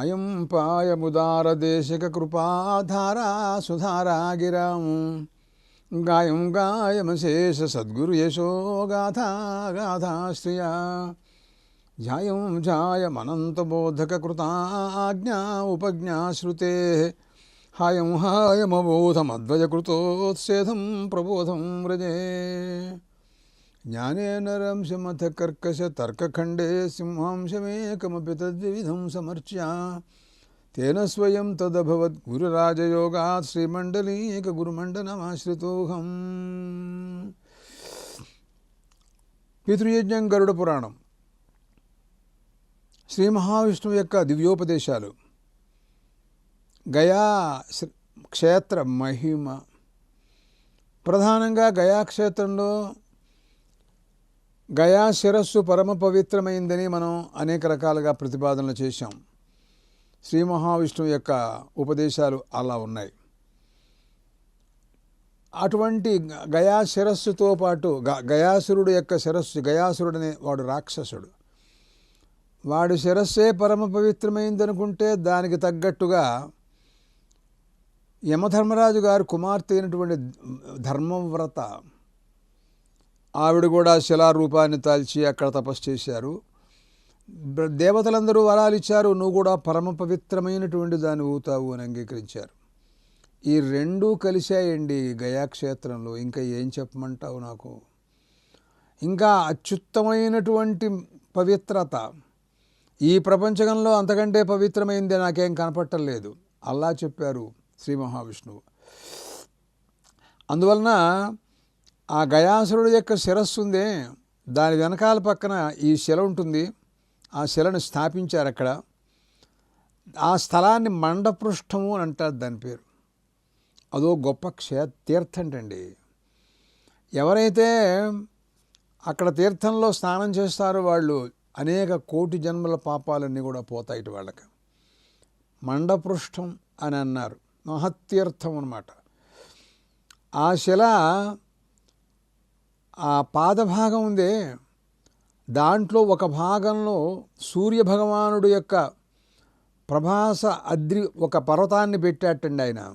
పాయం పాయముదారదేశిక కృపాధారా సుధారా గిరాం గాయం గాయమశేష సద్గురు యశో గాథా గాథా ధ్యాయం ధ్యాయమనంతబోధక కృతాజ్ఞా ఉపజ్ఞాశ్రుతే హాయం హాయమబోధమద్వయకృతోత్సేధం ప్రబోధం వ్రజే. జ్ఞానేన రంశమథ కర్కశ తర్కఖండే సింహాంశమేకమపి తద్విధం సమర్చ్య. తేన స్వయం తదభవద్ గురురాజయోగాత్ శ్రీమండలీక గురుమండనమాశ్రితోహం పితృయజ్ఞం గరుడ పురాణం. శ్రీ మహావిష్ణువు యొక్క దివ్యోపదేశాలు. గయా క్షేత్ర మహిమ. ప్రధానంగా గయాక్షేత్రంలో గయా శిరస్సు పరమ పవిత్రమైందని మనం అనేక రకాలుగా ప్రతిపాదనలు చేశాం. శ్రీ మహావిష్ణువు యొక్క ఉపదేశాలు అలా ఉన్నాయి. అటువంటి గ- గయా శిరస్సుతో పాటు గ- గయాసురుడు యొక్క శిరస్సు గయాసురుడనే వాడు రాక్షసుడు. వాడి శిరస్సే పరమ పవిత్రమైందనుకుంటే దానికి తగ్గట్టుగా యమధర్మరాజు గారు కుమార్తె అయినటువంటి ధర్మవ్రత ఆవిడ కూడా శిలారూపాన్ని తాల్చి అక్కడ తపస్సు చేశారు. దేవతలందరూ వరాలు ఇచ్చారు. నువ్వు కూడా పరమ పవిత్రమైనటువంటి దాన్ని ఊతావు అని అంగీకరించారు. ఈ రెండూ కలిశాయండి గయాక్షేత్రంలో. ఇంకా ఏం చెప్పమంటావు నాకు? ఇంకా అత్యుత్తమైనటువంటి పవిత్రత. ఈ ప్రపంచంలో అంతకంటే పవిత్రమైంది నాకేం కనపట్టలేదు అల్లా చెప్పారు శ్రీ మహావిష్ణువు. అందువలన ఆ గయాసురుడు యొక్క శిరస్సు ఉందే దాని వెనకాల పక్కన ఈ శిల ఉంటుంది. ఆ శిలను స్థాపించారు అక్కడ. ఆ స్థలాన్ని మండపృష్ఠము అని అంటారు దాని పేరు. అదో గొప్ప క్షే తీర్థంటండి ఎవరైతే అక్కడ తీర్థంలో స్నానం చేస్తారో వాళ్ళు అనేక కోటి జన్మల పాపాలన్నీ కూడా పోతాయి ఇటు వాళ్ళకి. మండపృష్ఠం అని అన్నారు. మహత్తీర్థం అన్నమాట. ఆ శిల ఆ పాదభాగం ఉందే. దాంట్లో ఒక భాగంలో సూర్య భగవానుడు యొక్క ప్రభాస అద్రి ఒక పర్వతాన్ని పెట్టాటండి ఆయన.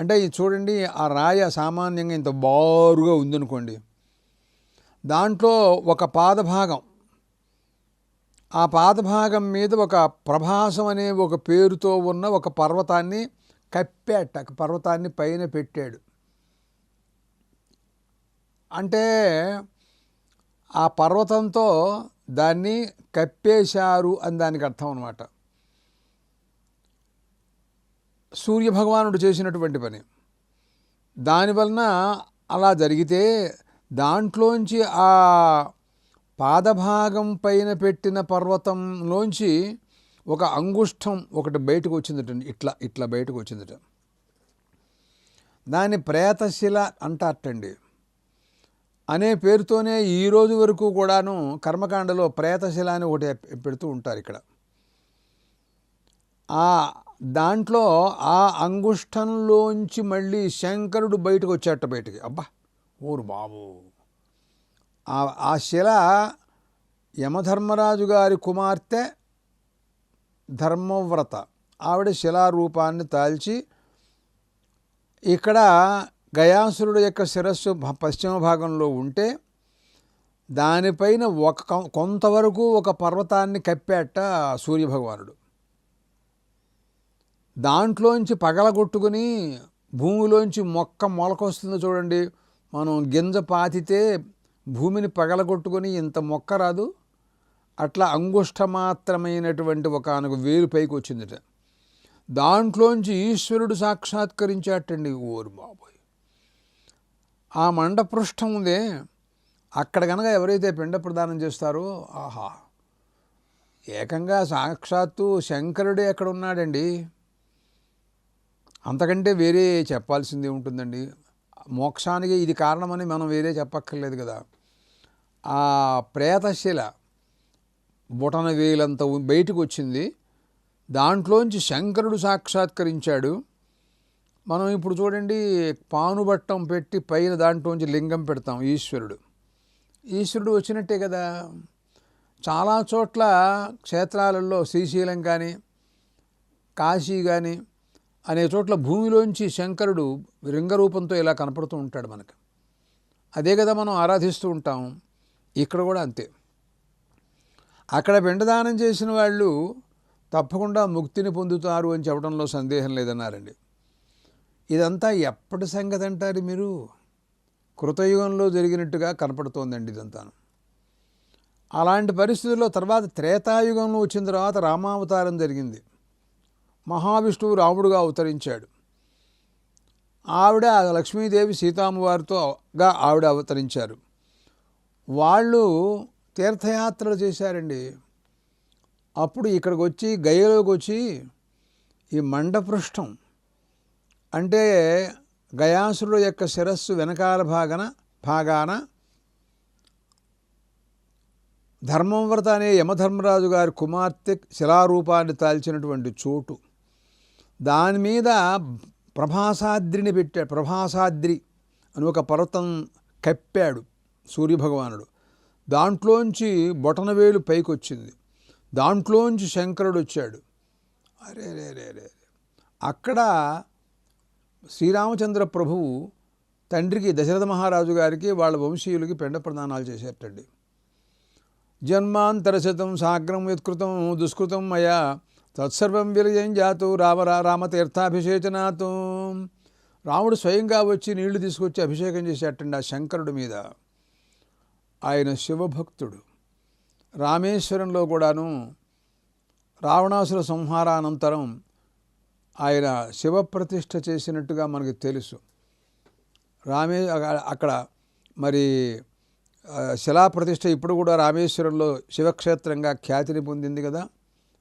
అంటే ఇది చూడండి ఆ రాయ సామాన్యంగా ఇంత బారుగా ఉందనుకోండి. దాంట్లో ఒక పాదభాగం. ఆ పాదభాగం మీద ఒక ప్రభాసం అనే ఒక పేరుతో ఉన్న ఒక పర్వతాన్ని కప్పాట పర్వతాన్ని పైన పెట్టాడు. అంటే ఆ పర్వతంతో దాన్ని కప్పేశారు అని దానికి అర్థం అనమాట సూర్యభగవానుడు చేసినటువంటి పని. దానివలన అలా జరిగితే దాంట్లోంచి ఆ పాదభాగం పైన పెట్టిన పర్వతంలోంచి ఒక అంగుష్టం ఒకటి బయటకు వచ్చిందటండి ఇట్లా ఇట్లా బయటకు వచ్చిందట. దాన్ని ప్రేతశిల అంటారటండి. అనే పేరుతోనే ఈ రోజు వరకు కూడాను కర్మకాండలో ప్రేతశిల అని ఒకటి పెడుతూ ఉంటారు ఇక్కడ. ఆ దాంట్లో ఆ అంగుష్టంలోంచి మళ్ళీ శంకరుడు బయటకు వచ్చాట బయటికి. అబ్బా ఊరు బాబు. ఆ ఆ శిల యమధర్మరాజు గారి కుమార్తె ధర్మవ్రత. ఆవిడ శిలారూపాన్ని తాల్చి ఇక్కడ గయాసురుడు యొక్క శిరస్సు పశ్చిమ భాగంలో ఉంటే దానిపైన ఒక కొంతవరకు ఒక పర్వతాన్ని కప్పాట సూర్యభగవానుడు. దాంట్లోంచి పగలగొట్టుకుని భూమిలోంచి మొక్క మొలకొస్తుందో చూడండి. మనం గింజ పాతితే భూమిని పగలగొట్టుకుని ఇంత మొక్క రాదు. అట్లా అంగుష్ట మాత్రమైనటువంటి ఒక వేలు పైకి వచ్చిందిట దాంట్లోంచి ఈశ్వరుడు సాక్షాత్కరించాటండి. ఓరు బాబు ఆ మండపృష్టం ఉందే. అక్కడ కనుక ఎవరైతే పిండ ప్రదానం చేస్తారో ఆహా! ఏకంగా సాక్షాత్తు శంకరుడే ఎక్కడ ఉన్నాడండి. అంతకంటే వేరే చెప్పాల్సింది ఉంటుందండి. మోక్షానికి ఇది కారణమని మనం వేరే చెప్పక్కర్లేదు కదా. ఆ ప్రేతశిల బుటన వేలంత బయటకు వచ్చింది. దాంట్లోంచి శంకరుడు సాక్షాత్కరించాడు. మనం ఇప్పుడు చూడండి పానుబట్టం పెట్టి పైన దాంట్లోంచి లింగం పెడతాం ఈశ్వరుడు. ఈశ్వరుడు వచ్చినట్టే కదా. చాలా చోట్ల క్షేత్రాలలో శ్రీశైలం కానీ కాశీ కానీ అనే చోట్ల భూమిలోంచి శంకరుడు లింగరూపంతో ఇలా కనపడుతూ ఉంటాడు మనకు. అదే కదా మనం ఆరాధిస్తూ ఉంటాం. ఇక్కడ కూడా అంతే. అక్కడ పిండదానం చేసిన వాళ్ళు తప్పకుండా ముక్తిని పొందుతారు అని చెప్పడంలో సందేహం లేదన్నారండి. ఇదంతా ఎప్పటి సంగతి అంటారు మీరు? కృతయుగంలో జరిగినట్టుగా కనపడుతోందండి ఇదంతాను. అలాంటి పరిస్థితుల్లో తర్వాత త్రేతాయుగంలో వచ్చిన తర్వాత రామావతారం జరిగింది. మహావిష్ణువు రాముడుగా అవతరించాడు. ఆవిడ లక్ష్మీదేవి సీతామ్మవారితోగా ఆవిడ అవతరించారు. వాళ్ళు తీర్థయాత్రలు చేశారండి. అప్పుడు ఇక్కడికి వచ్చి గయలోకి వచ్చి ఈ మండపృష్టం అంటే గయాసురుడు యొక్క శిరస్సు వెనకాల భాగన భాగాన ధర్మవ్రత అనే యమధర్మరాజు గారి కుమార్తె శిలారూపాన్ని తాల్చినటువంటి చోటు. దాని మీద ప్రభాసాద్రిని పెట్టాడు ప్రభాసాద్రి అని ఒక పర్వతం కప్పాడు సూర్యభగవానుడు. దాంట్లోంచి బొటనవేలు పైకి వచ్చింది దాంట్లోంచి శంకరుడు వచ్చాడు. అరే రే రే రే అక్కడ శ్రీరామచంద్ర ప్రభువు తండ్రికి దశరథ మహారాజు గారికి వాళ్ళ వంశీయులకి పెండ ప్రదానాలు చేసేటండి. జన్మాంతరశతం సాగ్రం యత్కృతం దుష్కృతం మయా తత్సర్వం విలయం జాతు రామ రామతీర్థాభిషేచనాతు రాముడు స్వయంగా వచ్చి నీళ్ళు తీసుకొచ్చి అభిషేకం చేసేటండి ఆ శంకరుడి మీద. ఆయన శివభక్తుడు. రామేశ్వరంలో కూడాను రావణాసుర సంహారానంతరం ఆయన శివప్రతిష్ఠ చేసినట్టుగా మనకు తెలుసు. రామే అక్కడ మరి శిలాప్రతిష్ఠ ఇప్పుడు కూడా రామేశ్వరంలో శివక్షేత్రంగా ఖ్యాతిని పొందింది కదా?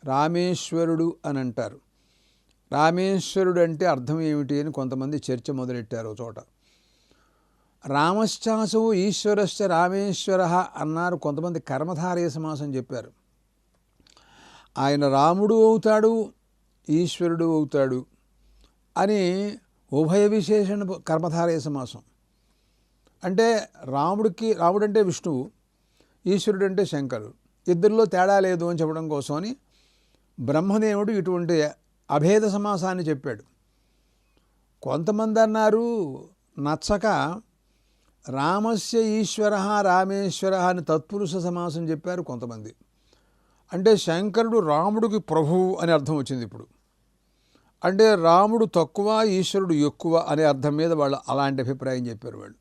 రామేశ్వరుడు అని అంటారు. రామేశ్వరుడు అంటే అర్థం ఏమిటి అని కొంతమంది చర్చ మొదలెట్టారు చోట. రామశ్చాసు ఈశ్వరశ్చ రామేశ్వర అన్నారు కొంతమంది కర్మధారయ సమాసం చెప్పారు. ఆయన రాముడు అవుతాడు ఈశ్వరుడు అవుతాడు అని ఉభయ విశేషణ కర్మధారయ సమాసం అంటే రాముడికి రాముడు అంటే విష్ణువు ఈశ్వరుడు అంటే శంకరుడు ఇద్దరిలో తేడా లేదు అని చెప్పడం కోసమని బ్రహ్మదేవుడు ఇటువంటి అభేద సమాసాన్ని చెప్పాడు. కొంతమంది అన్నారు నచ్చక రామస్య ఈశ్వర రామేశ్వర అని తత్పురుష సమాసం చెప్పారు కొంతమంది. అంటే శంకరుడు రాముడికి ప్రభువు అని అర్థం వచ్చింది ఇప్పుడు. అంటే రాముడు తక్కువ ఈశ్వరుడు ఎక్కువ అనే అర్థం మీద వాళ్ళు అలాంటి అభిప్రాయం చెప్పారు వాళ్ళు.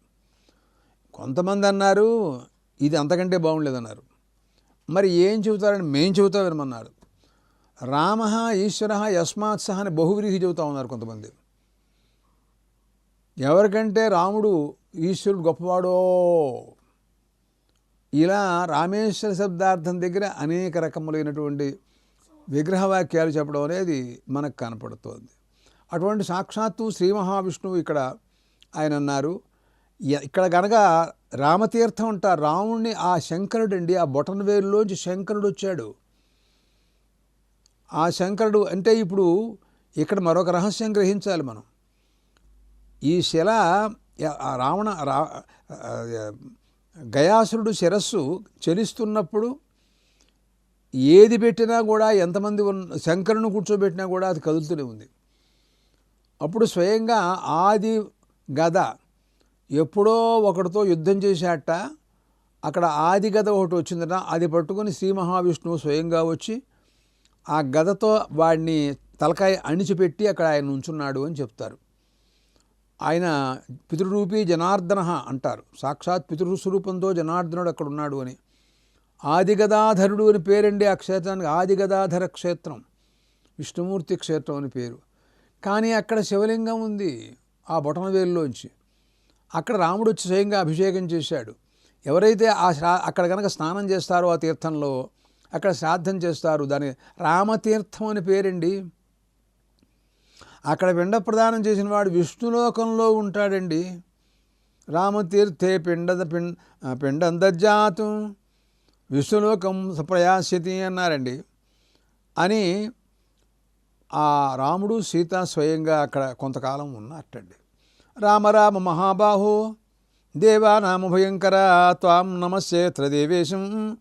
కొంతమంది అన్నారు ఇది అంతకంటే బాగుండలేదన్నారు. మరి ఏం చెబుతారని మేం చెబుతామన్నారు రామ ఈశ్వర యస్మాత్ సహ అని బహువ్రీహి చెబుతా ఉన్నారు కొంతమంది. ఎవరికంటే రాముడు ఈశ్వరుడు గొప్పవాడో ఇలా రామేశ్వర శబ్దార్థం దగ్గర అనేక రకములైనటువంటి విగ్రహవాక్యాలు చెప్పడం అనేది మనకు కనపడుతోంది. అటువంటి సాక్షాత్తు శ్రీ మహావిష్ణువు ఇక్కడ ఆయన అన్నారు ఇక్కడ గనక రామతీర్థం అంటారు రాముణ్ణి ఆ శంకరుడు అండి ఆ బొటన్ వేలులోంచి శంకరుడు వచ్చాడు. ఆ శంకరుడు అంటే ఇప్పుడు ఇక్కడ మరొక రహస్యం గ్రహించాలి మనం. ఈ శిల రావణ రా గయాసురుడు శిరస్సు చలిస్తున్నప్పుడు ఏది పెట్టినా కూడా ఎంతమంది ఉన్న శంకరుని కూర్చోబెట్టినా కూడా అది కదులుతూనే ఉంది. అప్పుడు స్వయంగా ఆది గద ఎప్పుడో ఒకటితో యుద్ధం చేశాట. అక్కడ ఆది గద ఒకటి వచ్చిందట. అది పట్టుకొని శ్రీ మహావిష్ణువు స్వయంగా వచ్చి ఆ గదతో వాడిని తలకాయ అణిచిపెట్టి అక్కడ ఆయన ఉంచున్నాడు అని చెప్తారు. ఆయన పితృరూపీ జనార్దన అంటారు. సాక్షాత్ పితృస్వరూపంతో జనార్దనుడు అక్కడ ఉన్నాడు అని. ఆదిగదాధరుడు అని పేరండి ఆ క్షేత్రానికి. ఆదిగదాధర క్షేత్రం. విష్ణుమూర్తి క్షేత్రం అని పేరు. కానీ అక్కడ శివలింగం ఉంది ఆ బొటనవేలులోంచి. అక్కడ రాముడు వచ్చి స్వయంగా అభిషేకం చేశాడు. ఎవరైతే ఆ శ్రా అక్కడ కనుక స్నానం చేస్తారో ఆ తీర్థంలో అక్కడ శ్రాద్ధం చేస్తారు. దాని రామతీర్థం అని పేరండి. అక్కడ పిండ ప్రదానం చేసిన వాడు విష్ణులోకంలో ఉంటాడండి. రామతీర్థే పిండద పిం పిండందజాతం విష్ణులోకం ప్రయాస్యతి అన్నారండి. అని ఆ రాముడు సీత స్వయంగా అక్కడ కొంతకాలం ఉన్నట్టండి రామరామ మహాబాహు మహాబాహో దేవానామ భయంకర త్వాం నమస్యేత్ర త్రదేవేశం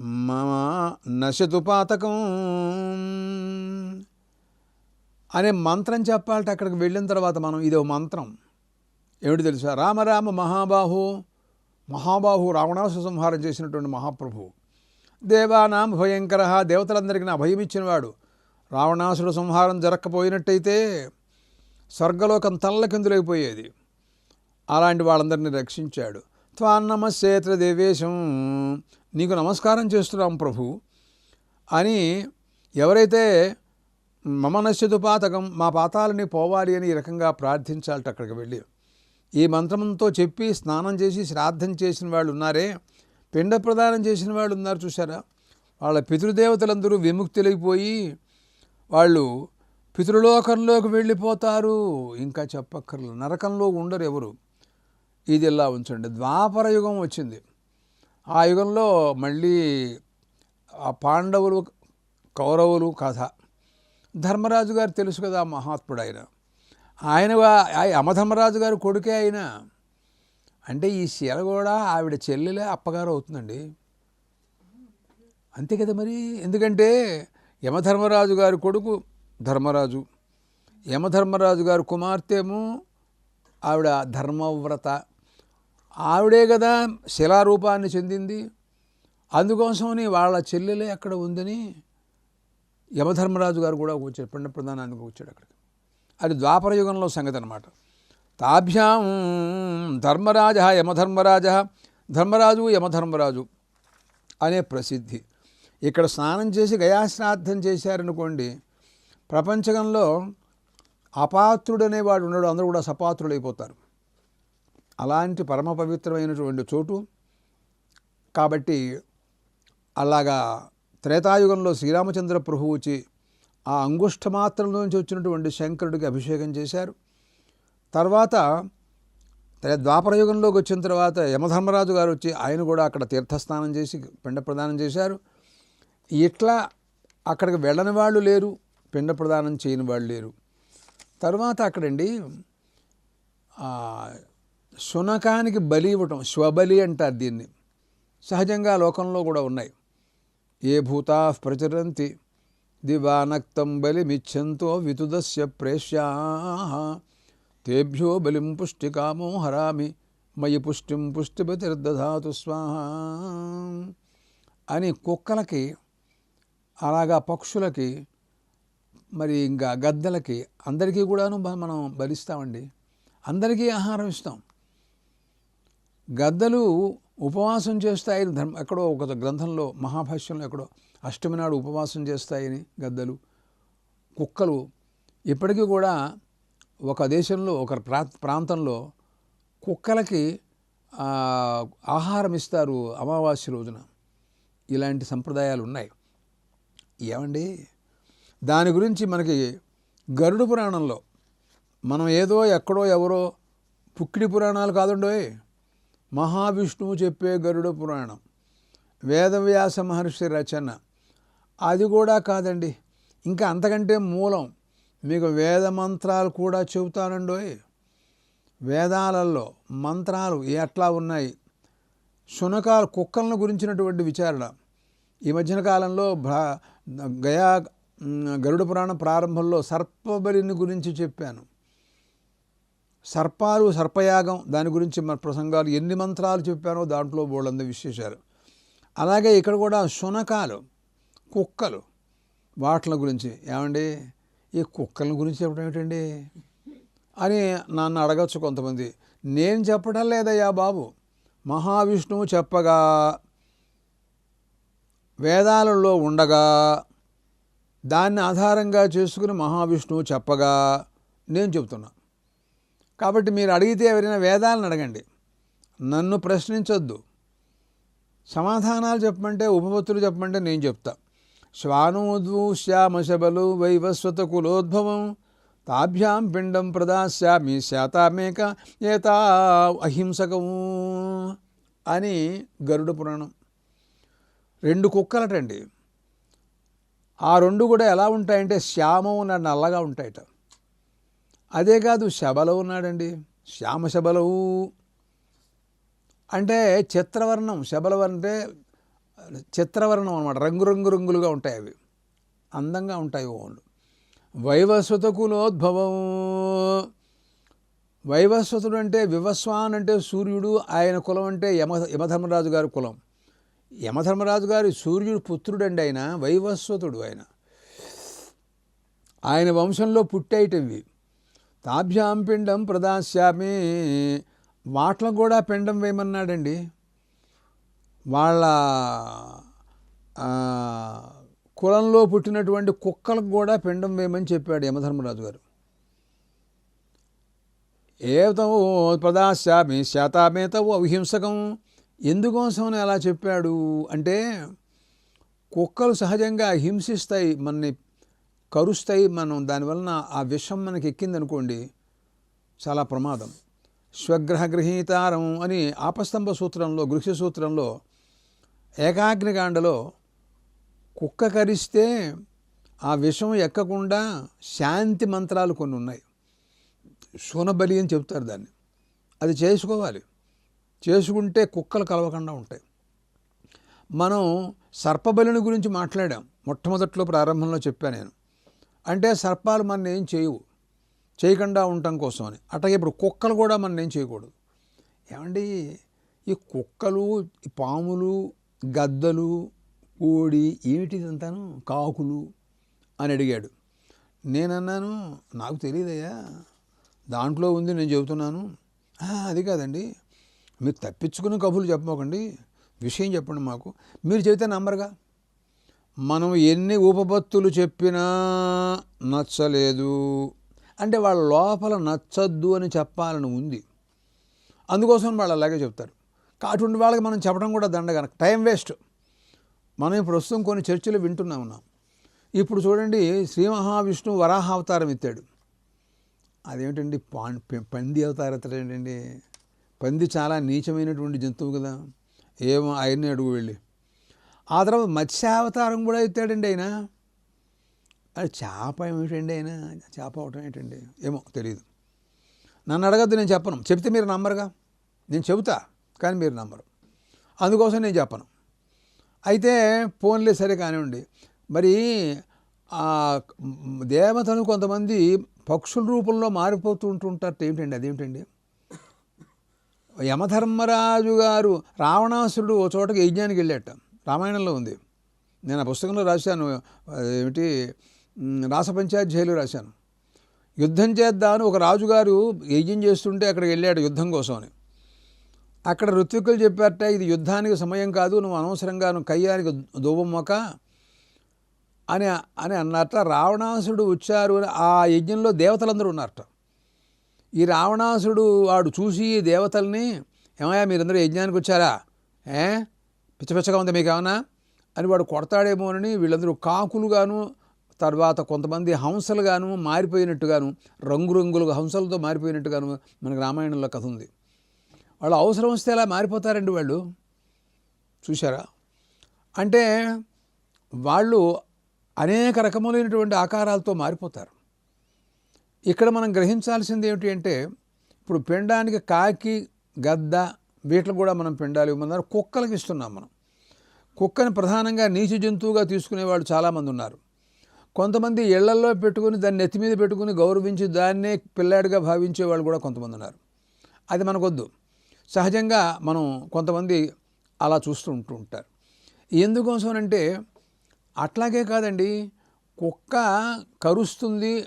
మమ నశతు పాతకం. అనే మంత్రం చెప్పాలంటే అక్కడికి వెళ్ళిన తర్వాత మనం ఇదో మంత్రం. ఏమిటి తెలుసా? రామరామ మహాబాహు మహాబాహు రావణాసు సంహారం చేసినటువంటి మహాప్రభు. దేవానాం భయంకర దేవతలందరికీ నా భయం ఇచ్చినవాడు. రావణాసుడు సంహారం జరగకపోయినట్టయితే స్వర్గలోకం తల్లకిందులైపోయేది. అలాంటి వాళ్ళందరినీ రక్షించాడు. త్వాన్నమస్సేత్ర దేవేశం నీకు నమస్కారం చేస్తున్నాం ప్రభు అని ఎవరైతే మమ నశ్యతు పాతకం మా పాతాలని పోవాలి అని ఈ రకంగా ప్రార్థించాలట అక్కడికి వెళ్ళి. ఈ మంత్రంతో చెప్పి స్నానం చేసి శ్రాద్ధం చేసిన వాళ్ళు ఉన్నారే పిండ ప్రదానం చేసిన వాళ్ళు ఉన్నారు చూసారా వాళ్ళ పితృదేవతలందరూ విముక్తులైపోయి వాళ్ళు పితృలోకంలోకి వెళ్ళిపోతారు. ఇంకా చెప్పక్కర్లేదు నరకంలో ఉండరు ఎవరు. ఇది ఇలా ఉంచండి. ద్వాపర యుగం వచ్చింది. ఆ యుగంలో మళ్ళీ ఆ పాండవులు కౌరవులు కథ ధర్మరాజు గారు తెలుసు కదా మహాత్ముడు ఆయన ఆయన యమధర్మరాజు గారు కొడుకే ఆయన అంటే ఈ శీల కూడా ఆవిడ చెల్లెలే అప్పగారు అవుతుందండి. అంతే కదా మరి? ఎందుకంటే యమధర్మరాజు గారి కొడుకు ధర్మరాజు యమధర్మరాజు గారి కుమార్తెము ఆవిడ ధర్మవ్రత. ఆవిడే కదా శిలారూపాన్ని చెందింది. అందుకోసమని వాళ్ళ చెల్లెలే అక్కడ ఉందని యమధర్మరాజు గారు కూడా వచ్చారు పిండ ప్రధానానికి వచ్చాడు అక్కడికి. అది ద్వాపర యుగంలో సంగతి అనమాట తాభ్యాం ధర్మరాజ యమధర్మరాజ ధర్మరాజు యమధర్మరాజు అనే ప్రసిద్ధి. ఇక్కడ స్నానం చేసి గయాశ్రాద్ధం చేశారనుకోండి ప్రపంచకంలో అపాత్రుడనేవాడు ఉన్నాడు అందరూ కూడా సపాత్రుడైపోతారు అలాంటి పరమ పవిత్రమైనటువంటి చోటు. కాబట్టి అలాగా త్రేతాయుగంలో శ్రీరామచంద్ర ప్రభు వచ్చి ఆ అంగుష్ట మాత్రం నుంచి వచ్చినటువంటి శంకరుడికి అభిషేకం చేశారు. తర్వాత ద్వాపరయుగంలోకి వచ్చిన తర్వాత యమధర్మరాజు గారు వచ్చి ఆయన కూడా అక్కడ తీర్థస్నానం చేసి పిండ ప్రదానం చేశారు. ఇట్లా అక్కడికి వెళ్ళని వాళ్ళు లేరు పిండ ప్రదానం చేయని వాళ్ళు లేరు. తర్వాత అక్కడండి శునకానికి బలి ఇవ్వటం స్వబలి అంటారు దీన్ని. సహజంగా లోకంలో కూడా ఉన్నాయి. ఏ భూతా ప్రచరంతి? దివానక్తం బలిమిచ్చంతో వితుదస్య ప్రేష్యా. తేభ్యో బలిం పుష్టికామో హరామి మయి పుష్టిం పుష్టిపతిర్దధాతు స్వాహ. అని కుక్కలకి అలాగా పక్షులకి మరి ఇంకా గద్దలకి అందరికీ కూడాను బ- మనం బలిస్తామండి. అందరికీ ఆహారం ఇస్తాం. గద్దలు ఉపవాసం చేస్తాయని ధర్మ ఎక్కడో ఒక గ్రంథంలో మహాభాష్యంలో ఎక్కడో అష్టమి నాడు ఉపవాసం చేస్తాయని గద్దలు కుక్కలు ఇప్పటికీ కూడా ఒక దేశంలో ఒక ప్రా ప్రాంతంలో కుక్కలకి ఆహారం ఇస్తారు అమావాస్య రోజున. ఇలాంటి సంప్రదాయాలు ఉన్నాయి ఏమండి? దాని గురించి మనకి గరుడు పురాణంలో మనం ఏదో ఎక్కడో ఎవరో పుక్కిడి పురాణాలు కాదుండోయ్. మహావిష్ణువు చెప్పే గరుడ పురాణం వేదవ్యాస మహర్షి రచన. అది కూడా కాదండి. ఇంకా అంతకంటే మూలం మీకు వేద మంత్రాలు కూడా చెబుతానండోయ్. వేదాలలో మంత్రాలు ఎట్లా ఉన్నాయి? శునకాలు కుక్కలను గురించినటువంటి విచారణ. ఈ మధ్యన కాలంలో భా గయా గరుడ పురాణం ప్రారంభంలో సర్పబలిని గురించి చెప్పాను. సర్పాలు సర్పయాగం దాని గురించి మన ప్రసంగాలు ఎన్ని మంత్రాలు చెప్పానో దాంట్లో బోళ్ళంద విశేషాలు. అలాగే ఇక్కడ కూడా శునకాలు కుక్కలు వాటిల గురించి. ఏమండి? ఈ కుక్కల గురించి చెప్పడం ఏమిటండి? అని నన్ను అడగచ్చు కొంతమంది. నేను చెప్పడం లేదయ్యా బాబు. మహావిష్ణువు చెప్పగా వేదాలలో ఉండగా దాన్ని ఆధారంగా చేసుకుని మహావిష్ణువు చెప్పగా నేను చెప్తున్నా కాబట్టి మీరు అడిగితే ఎవరైనా వేదాలను అడగండి. నన్ను ప్రశ్నించొద్దు. సమాధానాలు చెప్పమంటే ఉపపత్తులు చెప్పమంటే నేను చెప్తా. శ్వానోద్వు శ్యామశబలు వైవస్వత కులోద్భవం తాభ్యాం పిండం ప్రదాస్యామి శాతామేక ఏతా అహింసకము అని గరుడ పురాణం. రెండు కుక్కలటండి. ఆ రెండు కూడా ఎలా ఉంటాయంటే శ్యామం నన్ను నల్లగా ఉంటాయట. అదే కాదు శబలో ఉన్నాడండి. శ్యామ శబలవు అంటే చిత్రవర్ణం శబలం అంటే చిత్రవర్ణం అనమాట రంగురంగు రంగులుగా ఉంటాయి అవి. అందంగా ఉంటాయి ఓన్లు వైవస్వత కులోద్భవం వైవస్వతుడు అంటే వివస్వాన్ అంటే సూర్యుడు ఆయన కులం అంటే యమ యమధర్మరాజు గారి కులం. యమధర్మరాజు గారి సూర్యుడు పుత్రుడండి ఆయన వైవస్వతుడు ఆయన. ఆయన వంశంలో పుట్టేయటవి తాభ్యాం పిండం ప్రదాస్యామి. వాట్లకు కూడా పిండం వేయమన్నాడండి. వాళ్ళ కులంలో పుట్టినటువంటి కుక్కలకు కూడా పిండం వేయమని చెప్పాడు యమధర్మరాజు గారు. ఏతం ప్రదాస్యామి శాతామేతవు అవిహింసకం. ఎందుకోసం అలా చెప్పాడు? అంటే కుక్కలు సహజంగా హింసిస్తాయి మనని కరుస్తాయి మనం దానివలన ఆ విషం మనకి ఎక్కిందనుకోండి చాలా ప్రమాదం. స్వగ్రహ గ్రహీతారం అని ఆపస్తంభ సూత్రంలో గృహ్య సూత్రంలో ఏకాగ్నికాండలో కుక్క కరిస్తే ఆ విషం ఎక్కకుండా శాంతి మంత్రాలు కొన్ని ఉన్నాయి. శూనబలి అని చెప్తారు దాన్ని. అది చేసుకోవాలి. చేసుకుంటే కుక్కలు కలవకుండా ఉంటాయి. మనం సర్పబలిని గురించి మాట్లాడాం. మొట్టమొదట్లో ప్రారంభంలో చెప్పాను నేను. అంటే సర్పాలు మన ఏం చేయవు. చేయకుండా ఉండటం కోసమని అట్లాగే ఇప్పుడు కుక్కలు కూడా మన ఏం చేయకూడదు. ఏమండి? ఈ కుక్కలు పాములు గద్దలు కోడి ఏమిటిదంతాను? కాకులు అని అడిగాడు. నేనన్నాను నాకు తెలియదయ్యా దాంట్లో ఉంది నేను చెబుతున్నాను. అది కాదండి. మీరు తప్పించుకుని కబుర్లు చెప్పమోకండి విషయం చెప్పండి మాకు. మీరు చెబితే నమ్మరుగా? మనం ఎన్ని ఉపపత్తులు చెప్పినా నచ్చలేదు. అంటే వాళ్ళ లోపల నచ్చద్దు అని చెప్పాలని ఉంది. అందుకోసం వాళ్ళు అలాగే చెప్తారు. అటువంటి వాళ్ళకి మనం చెప్పడం కూడా దండగన టైం వేస్ట్. మనం ఇప్పుడు ప్రస్తుతం కొన్ని చర్చలు వింటున్నా ఉన్నాం. ఇప్పుడు చూడండి శ్రీ మహావిష్ణువు వరాహ అవతారం ఎత్తాడు. అదేమిటండి? పాన్ పంది అవతారం ఎత్తాడేంటండి పంది చాలా నీచమైనటువంటి జంతువు కదా. ఏమో ఆయన్ని అడుగు వెళ్ళి. ఆ తర్వాత మత్స్యావతారం కూడా ఎత్తాడండి ఆయన. అది చేప ఏమిటండి ఆయన? చేప అవటం ఏంటండి? ఏమో తెలియదు నన్ను అడగద్దు నేను చెప్పను. చెప్తే మీరు నమ్మరుగా? నేను చెబుతా కానీ మీరు నమ్మరు. అందుకోసం నేను చెప్పను. అయితే ఫోన్లే సరే కానివ్వండి. మరి ఆ దేవతలు కొంతమంది పక్షుల రూపంలో మారిపోతూ ఉంటుంటారు ఏమిటండి? అదేమిటండి? యమధర్మరాజు గారు రావణాసురుడు ఓ చోటకి యజ్ఞానికి వెళ్ళాట రామాయణంలో ఉంది. నేను ఆ పుస్తకంలో రాశాను. ఏమిటి? రాసపంచాధ్యాయులు రాశాను. యుద్ధం చేద్దామని ఒక రాజుగారు యజ్ఞం చేస్తుంటే అక్కడికి వెళ్ళాడు యుద్ధం కోసమని అక్కడ ఋత్వికులు చెప్పారట ఇది యుద్ధానికి సమయం కాదు నువ్వు అనవసరంగా నువ్వు కయ్యానికి దువ్వమ్మక అని అని అన్నట్ట రావణాసుడు వచ్చారు అని ఆ యజ్ఞంలో దేవతలందరూ ఉన్నారట. ఈ రావణాసుడు వాడు చూసి దేవతల్ని ఏమయ్యా మీరందరూ యజ్ఞానికి వచ్చారా? ఏ? పిచ్చపిచ్చగా ఉంది మీకేమన్నా? అని వాడు కొడతాడేమోనని వీళ్ళందరూ కాకులుగాను తర్వాత కొంతమంది హంసలుగాను మారిపోయినట్టుగాను రంగురంగులుగా హంసలతో మారిపోయినట్టుగాను మనకు రామాయణంలో కథ ఉంది. వాళ్ళు అవసరం వస్తే ఎలా మారిపోతారండి వాళ్ళు. చూసారా అంటే వాళ్ళు అనేక రకములైనటువంటి ఆకారాలతో మారిపోతారు. ఇక్కడ మనం గ్రహించాల్సింది ఏమిటి అంటే ఇప్పుడు పిండానికి కాకి గద్ద వీటిని కూడా మనం పిండాలు ఇవ్వమన్నారు. కుక్కలకి ఇస్తున్నాం మనం. కుక్కని ప్రధానంగా నీచ జంతువుగా తీసుకునేవాళ్ళు చాలామంది ఉన్నారు. కొంతమంది ఇళ్ళల్లో పెట్టుకుని దాన్ని నెత్తి మీద పెట్టుకుని గౌరవించి దాన్నే పిల్లాడిగా భావించే వాళ్ళు కూడా కొంతమంది ఉన్నారు. అది మనకొద్దు. సహజంగా మనం కొంతమంది అలా చూస్తూ ఉంటూ ఉంటారు. ఎందుకోసం అంటే అట్లాగే కాదండి కుక్క కరుస్తుంది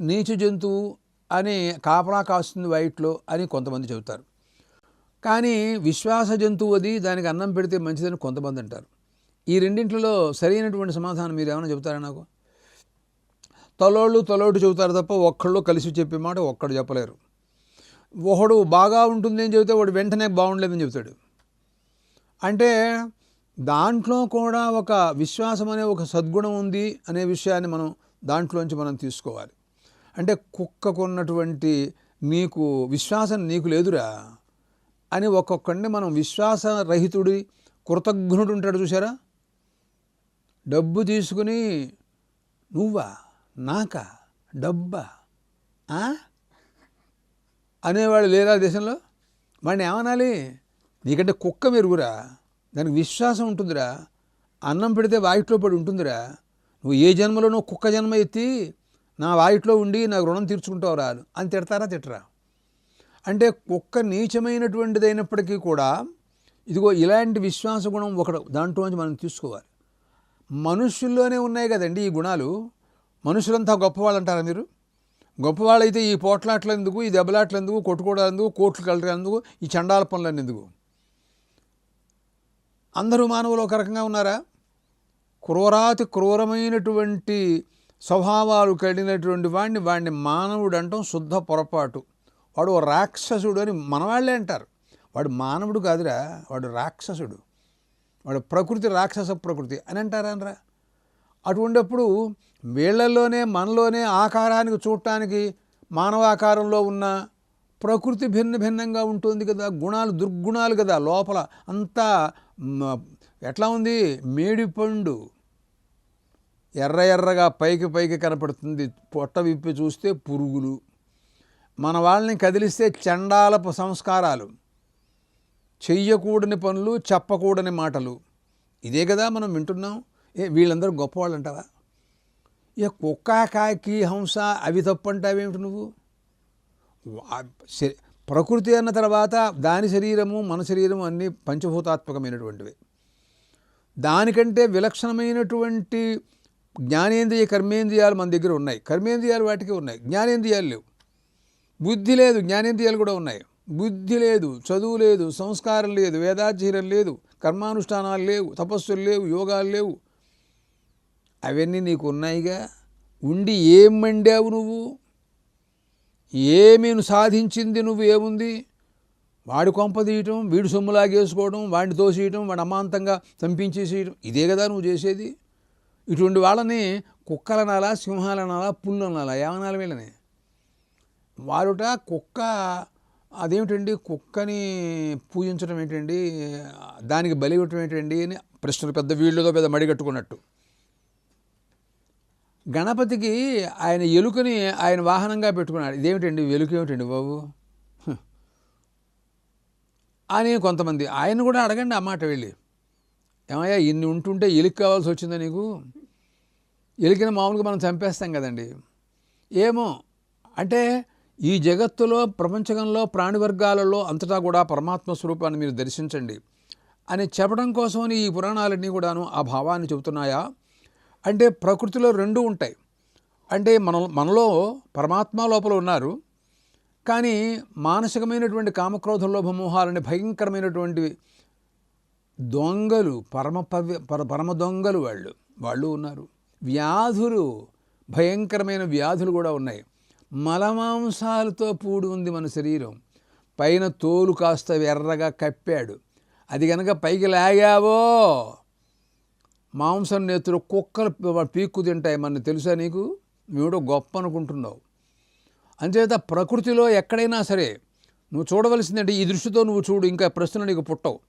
నీచ జంతువు అని కాపలా కాస్తుంది వైట్లో అని కొంతమంది చెబుతారు. కానీ విశ్వాస జంతువు అది దానికి అన్నం పెడితే మంచిదని కొంతమంది అంటారు. ఈ రెండింటిలో సరైనటువంటి సమాధానం మీరు ఏమైనా చెబుతారా నాకు? తలోళ్ళు తలోటు చెబుతారు తప్ప ఒక్కళ్ళు కలిసి చెప్పే మాట ఒక్కడు చెప్పలేరు. ఒకడు బాగా ఉంటుంది అని చెబితే వాడు వెంటనే బాగుండలేదని చెబుతాడు. అంటే దాంట్లో కూడా ఒక విశ్వాసం అనే ఒక సద్గుణం ఉంది అనే విషయాన్ని మనం దాంట్లోంచి మనం తీసుకోవాలి. అంటే కుక్కకున్నటువంటి నీకు విశ్వాసం నీకు లేదురా. అని ఒక్కొక్కడిని మనం విశ్వాసరహితుడి కృతజ్ఞుడు ఉంటాడు చూసారా డబ్బు తీసుకుని నువ్వా? నాకా? డబ్బా? ఆ? అనేవాడు లేరా దేశంలో? వాడిని ఏమనాలి? నీకంటే కుక్క మెరుగురా? దానికి విశ్వాసం ఉంటుందిరా. అన్నం పెడితే వాయిట్లో పడి ఉంటుందిరా. నువ్వు ఏ జన్మలోనో కుక్క జన్మ ఎత్తి నా వాయిట్లో ఉండి నాకు రుణం తీర్చుకుంటావు రాదు అని తిడతారా తిట్టరా? అంటే కుక్క నీచమైనటువంటిది అయినప్పటికీ కూడా ఇదిగో ఇలాంటి విశ్వాస గుణం ఒకటి దాంట్లోంచి మనం తీసుకోవాలి. మనుషుల్లోనే ఉన్నాయి కదండి ఈ గుణాలు. మనుషులంతా గొప్పవాళ్ళు అంటారా మీరు? గొప్పవాళ్ళైతే ఈ పోట్లాట్లు ఎందుకు ఈ దెబ్బలాట్లు ఎందుకు కొట్టుకోవడాలు ఎందుకు కోట్లు కలటం ఈ చండాల పనులన్నీ ఎందుకు అందరూ మానవులు ఒక రకంగా ఉన్నారా? క్రూరాతి క్రూరమైనటువంటి స్వభావాలు కలిగినటువంటి వాడిని వాడిని మానవుడు అంటాం శుద్ధ పొరపాటు. వాడు ఓ రాక్షసుడు అని మనవాళ్ళే అంటారు. వాడు మానవుడు కాదురా వాడు రాక్షసుడు. వాడు ప్రకృతి రాక్షస ప్రకృతి అని అంటారా అనరా అటువంటిప్పుడు వీళ్ళలోనే మనలోనే ఆకారానికి చూడటానికి మానవాకారంలో ఉన్న ప్రకృతి భిన్న భిన్నంగా ఉంటుంది కదా గుణాలు దుర్గుణాలు కదా లోపల. అంతా ఎట్లా ఉంది? మేడిపండు ఎర్ర ఎర్రగా పైకి పైకి కనపడుతుంది పొట్ట విప్పి చూస్తే పురుగులు. మన వాళ్ళని కదిలిస్తే చండాలపు సంస్కారాలు చెయ్యకూడని పనులు చెప్పకూడని మాటలు. ఇదే కదా మనం వింటున్నాం. ఏ వీళ్ళందరూ గొప్పవాళ్ళు అంటావా? ఏ కుక్క కాకి హంస అవి తప్పంటావేమిటి నువ్వు? ప్రకృతి అన్న తర్వాత దాని శరీరము మన శరీరము అన్నీ పంచభూతాత్మకమైనటువంటివి. దానికంటే విలక్షణమైనటువంటి జ్ఞానేంద్రియ కర్మేంద్రియాలు మన దగ్గర ఉన్నాయి. కర్మేంద్రియాలు వాటికి ఉన్నాయి. జ్ఞానేంద్రియాలు లేవు. బుద్ధి లేదు జ్ఞానేంద్రియాలు కూడా ఉన్నాయి. బుద్ధి లేదు చదువు లేదు సంస్కారం లేదు వేదాధ్యయనం లేదు కర్మానుష్ఠానాలు లేవు తపస్సులు లేవు యోగాలు లేవు. అవన్నీ నీకు ఉన్నాయిగా? ఉండి ఏం మండావు నువ్వు? ఏమి సాధించింది నువ్వు? ఏముంది? వాడి కొంపదీయటం వీడి సొమ్ము లాగేసుకోవడం వాడిని తోసేయటం వాడిని అమాంతంగా చంపించేసేయటం ఇదే కదా నువ్వు చేసేది? ఇటువంటి వాళ్ళని కుక్కలనాలా సింహాలనాలా పుల్లనాలా ఏమనాలి వీళ్ళని. వారుట కుక్క అదేమిటండి? కుక్కని పూజించడం ఏంటండి? దానికి బలి ఇవ్వటం ఏంటండి? అని ప్రశ్నలు పెద్ద వీళ్ళతో పెద్ద మడిగట్టుకున్నట్టు గణపతికి ఆయన ఎలుకని ఆయన వాహనంగా పెట్టుకున్నాడు. ఇదేమిటండి? వెలుక ఏమిటండి బాబు? అని కొంతమంది ఆయన కూడా అడగండి ఆ మాట వెళ్ళి. ఏమయ్యా ఇన్ని ఉంటుంటే ఎలుక కావాల్సి వచ్చిందా నీకు? ఎలికిన మామూలుగా మనం చంపేస్తాం కదండి. ఏమో అంటే ఈ జగత్తులో ప్రపంచకంలో ప్రాణివర్గాలలో అంతటా కూడా పరమాత్మ స్వరూపాన్ని మీరు దర్శించండి అని చెప్పడం కోసమని ఈ పురాణాలన్నీ కూడాను ఆ భావాన్ని చెబుతున్నాయా? అంటే ప్రకృతిలో రెండు ఉంటాయి. అంటే మన మనలో పరమాత్మ లోపల ఉన్నారు. కానీ మానసికమైనటువంటి కామక్రోధ లోభమోహాలని భయంకరమైనటువంటి దొంగలు పరమ పవ్య పర పరమ దొంగలు వాళ్ళు వాళ్ళు ఉన్నారు. వ్యాధులు భయంకరమైన వ్యాధులు కూడా ఉన్నాయి. మలమాంసాలతో పూడి ఉంది మన శరీరం. పైన తోలు కాస్త ఎర్రగా కప్పాడు. అది కనుక పైకి లాగావో మాంసం నేతులు కుక్కలు పీక్కు తింటాయి మన తెలుసా నీకు? నువ్వు గొప్ప అనుకుంటున్నావు. అంచేత ప్రకృతిలో ఎక్కడైనా సరే నువ్వు చూడవలసిందంటే ఈ దృష్టితో నువ్వు చూడు ఇంకా ప్రశ్నలు నీకు పుట్టవు.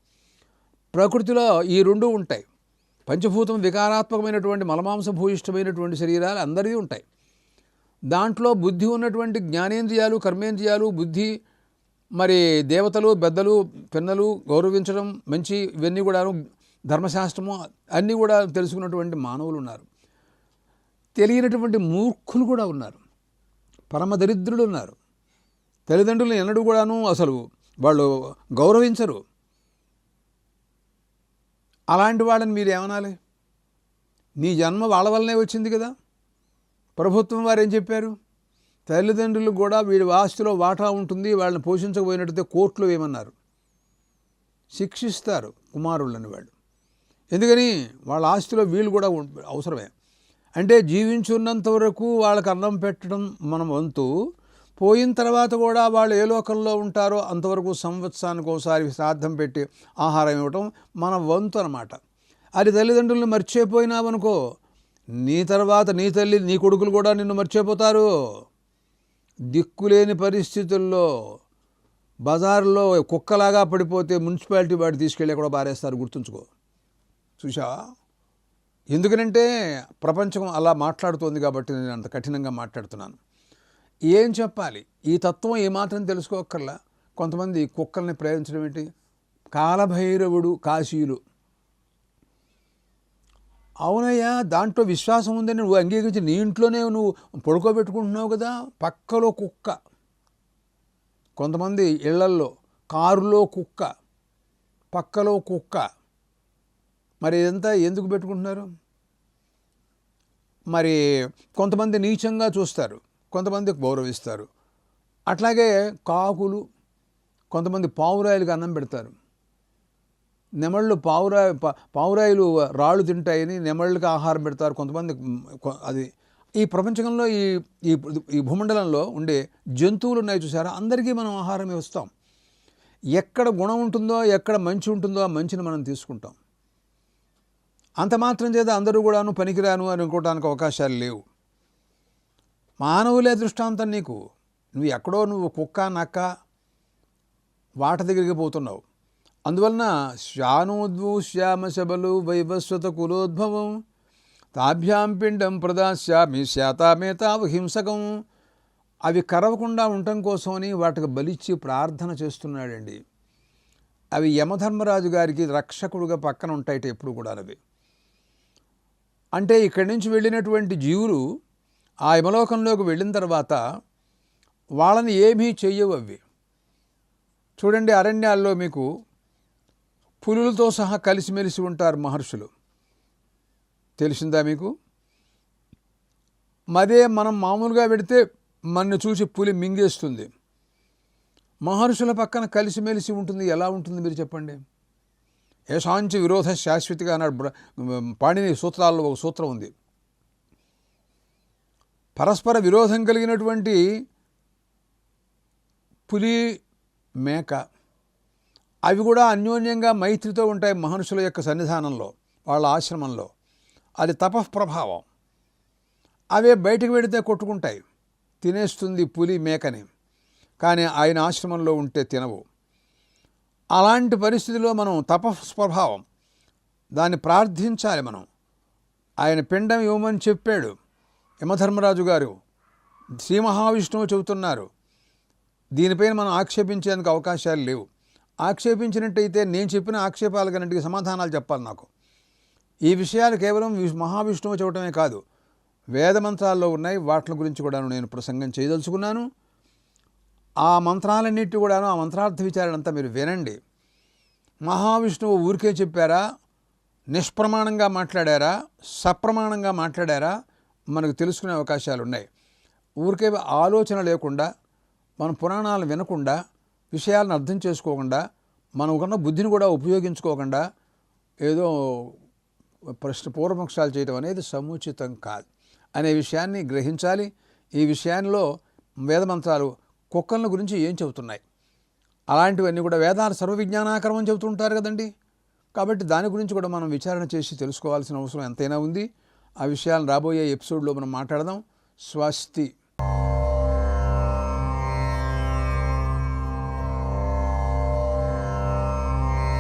ప్రకృతిలో ఈ రెండు ఉంటాయి. పంచభూతం వికారాత్మకమైనటువంటి మలమాంస భూయిష్టమైనటువంటి శరీరాలు అందరివి ఉంటాయి. దాంట్లో బుద్ధి ఉన్నటువంటి జ్ఞానేంద్రియాలు కర్మేంద్రియాలు బుద్ధి మరి దేవతలు పెద్దలు పిన్నలు గౌరవించడం మంచి ఇవన్నీ కూడాను ధర్మశాస్త్రము అన్నీ కూడా తెలుసుకున్నటువంటి మానవులు ఉన్నారు. తెలియనటువంటి మూర్ఖులు కూడా ఉన్నారు. పరమ దరిద్రులు ఉన్నారు. తల్లిదండ్రులను ఎన్నడూ కూడాను అసలు వాళ్ళు గౌరవించరు. అలాంటి వాళ్ళని మీరు ఏమనాలి? నీ జన్మ వాళ్ళ వల్లనే వచ్చింది కదా? ప్రభుత్వం వారు ఏం చెప్పారు? తల్లిదండ్రులు కూడా వీడి ఆస్తిలో వాటా ఉంటుంది వాళ్ళని పోషించకపోయినట్టయితే కోర్టులో ఏమన్నారు? శిక్షిస్తారు కుమారుళ్ళని వాళ్ళు. ఎందుకని? వాళ్ళ ఆస్తిలో వీళ్ళు కూడా అవసరమే. అంటే జీవించున్నంత వరకు వాళ్ళకి అన్నం పెట్టడం మన వంతు పోయిన తర్వాత కూడా వాళ్ళు ఏ లోకంలో ఉంటారో అంతవరకు సంవత్సరానికి ఒకసారి శ్రాద్ధం పెట్టి ఆహారం ఇవ్వటం మన వంతు అనమాట అది తల్లిదండ్రులను మర్చిపోయినావనుకో నీ తర్వాత నీ తల్లి నీ కొడుకులు కూడా నిన్ను మర్చిపోతారు. దిక్కులేని పరిస్థితుల్లో బజారులో కుక్కలాగా పడిపోతే మున్సిపాలిటీ వాడు తీసుకెళ్ళి కూడా పారేస్తారు గుర్తుంచుకో. చూసావా ఎందుకనంటే ప్రపంచం అలా మాట్లాడుతోంది కాబట్టి నేను అంత కఠినంగా మాట్లాడుతున్నాను. ఏం చెప్పాలి? ఈ తత్వం ఏమాత్రం తెలుసుకోకర్లా కొంతమంది కుక్కల్ని ప్రేమించడం ఏంటి? కాలభైరవుడు కాశీలు అవునయ్యా దాంట్లో విశ్వాసం ఉందని నువ్వు అంగీకరించి నీ ఇంట్లోనే నువ్వు పడుకోబెట్టుకుంటున్నావు కదా పక్కలో కుక్క. కొంతమంది ఇళ్ళల్లో కారులో కుక్క పక్కలో కుక్క. మరి ఇదంతా ఎందుకు పెట్టుకుంటున్నారు? మరి కొంతమంది నీచంగా చూస్తారు కొంతమంది గౌరవిస్తారు. అట్లాగే కాకులు కొంతమంది పావురాయలకు అన్నం పెడతారు. నెమళ్ళు పావురా పా- పావురాయిలు రాళ్ళు తింటాయని నెమళ్ళకి ఆహారం పెడతారు కొంతమంది. అది ఈ ప్రపంచంలో ఈ ఈ ఈ భూమండలంలో ఉండే జంతువులు ఉన్నాయి చూసారా? అందరికీ మనం ఆహారం ఇస్తాం. ఎక్కడ గుణం ఉంటుందో ఎక్కడ మంచి ఉంటుందో ఆ మంచిని మనం తీసుకుంటాం. అంత మాత్రం చేత అందరూ కూడాను పనికిరాను అని అనుకోవడానికి అవకాశాలు లేవు. మానవులే దృష్టాంతం నీకు. నువ్వు ఎక్కడో నువ్వు కుక్క నక్క వాట దగ్గరికి పోతున్నావు. అందువలన శ్యానోద్భూ శ్యామ శబలు వైవస్వత కులోద్భవం తాభ్యాం పిండం ప్రదాస్యామి శాతామేతావు హింసకం. అవి కరవకుండా ఉండటం కోసమని వాటికి బలిచ్చి ప్రార్థన చేస్తున్నాడండి. అవి యమధర్మరాజు గారికి రక్షకుడుగా పక్కన ఉంటాయిట ఎప్పుడు కూడా అవి అంటే ఇక్కడి నుంచి వెళ్ళినటువంటి జీవులు ఆ యమలోకంలోకి వెళ్ళిన తర్వాత వాళ్ళని ఏమీ చెయ్యవు అవి. చూడండి అరణ్యాల్లో మీకు పులులతో సహా కలిసిమెలిసి ఉంటారు మహర్షులు. తెలిసిందా మీకు? మదే మనం మామూలుగా పెడితే మన్ను చూసి పులి మింగేస్తుంది. మహర్షుల పక్కన కలిసిమెలిసి ఉంటుంది ఎలా ఉంటుంది మీరు చెప్పండి? యశాంచి విరోధ శాశ్వతిగా అన్నాడు బ్ర- పాణిని సూత్రాల్లో ఒక సూత్రం ఉంది. పరస్పర విరోధం కలిగినటువంటి పులి మేక. అవి కూడా అన్యోన్యంగా మైత్రితో ఉంటాయి మహనుషుల యొక్క సన్నిధానంలో వాళ్ళ ఆశ్రమంలో. అది తపఃప్రభావం అవే బయటకు వెడితే కొట్టుకుంటాయి. తినేస్తుంది పులి మేకని కానీ ఆయన ఆశ్రమంలో ఉంటే తినవు. అలాంటి పరిస్థితిలో మనం తపస్వభావం దాన్ని ప్రార్థించాలి మనం. ఆయన పిండం ఇవ్వమని చెప్పాడు. యమధర్మరాజు గారు శ్రీ మహావిష్ణువు చెబుతున్నారు. దీనిపైన మనం ఆక్షేపించేందుకు అవకాశాలు లేవు. ఆక్షేపించినట్టయితే నేను చెప్పిన ఆక్షేపాలకన్నింటికి సమాధానాలు చెప్పాలి నాకు. ఈ విషయాలు కేవలం మహావిష్ణువు చెప్పడమే కాదు. వేద మంత్రాల్లో ఉన్నాయి. వాటి గురించి కూడా నేను ప్రసంగం చేయదలుచుకున్నాను. ఆ మంత్రాలన్నిటి కూడాను ఆ మంత్రార్థ విచారణ అంతా మీరు వినండి. మహావిష్ణువు ఊరికే చెప్పారా? నిష్ప్రమాణంగా మాట్లాడారా? సప్రమాణంగా మాట్లాడారా? మనకు తెలుసుకునే అవకాశాలు ఉన్నాయి ఊరికే ఆలోచన లేకుండా మన పురాణాలు వినకుండా విషయాలను అర్థం చేసుకోకుండా మనకున్న బుద్ధిని కూడా ఉపయోగించుకోకుండా ఏదో ప్రశ్న పూర్వపక్షాలు చేయడం అనేది సముచితం కాదు. అనే విషయాన్ని గ్రహించాలి. ఈ విషయాల్లో వేదమంత్రాలు కుక్కల గురించి ఏం చెబుతున్నాయి? అలాంటివన్నీ కూడా వేదాలు సర్వవిజ్ఞానాకరం చెబుతుంటారు కదండి. కాబట్టి దాని గురించి కూడా మనం విచారణ చేసి తెలుసుకోవాల్సిన అవసరం ఎంతైనా ఉంది. ఆ విషయాలను రాబోయే ఎపిసోడ్లో మనం మాట్లాడదాం. స్వస్తి.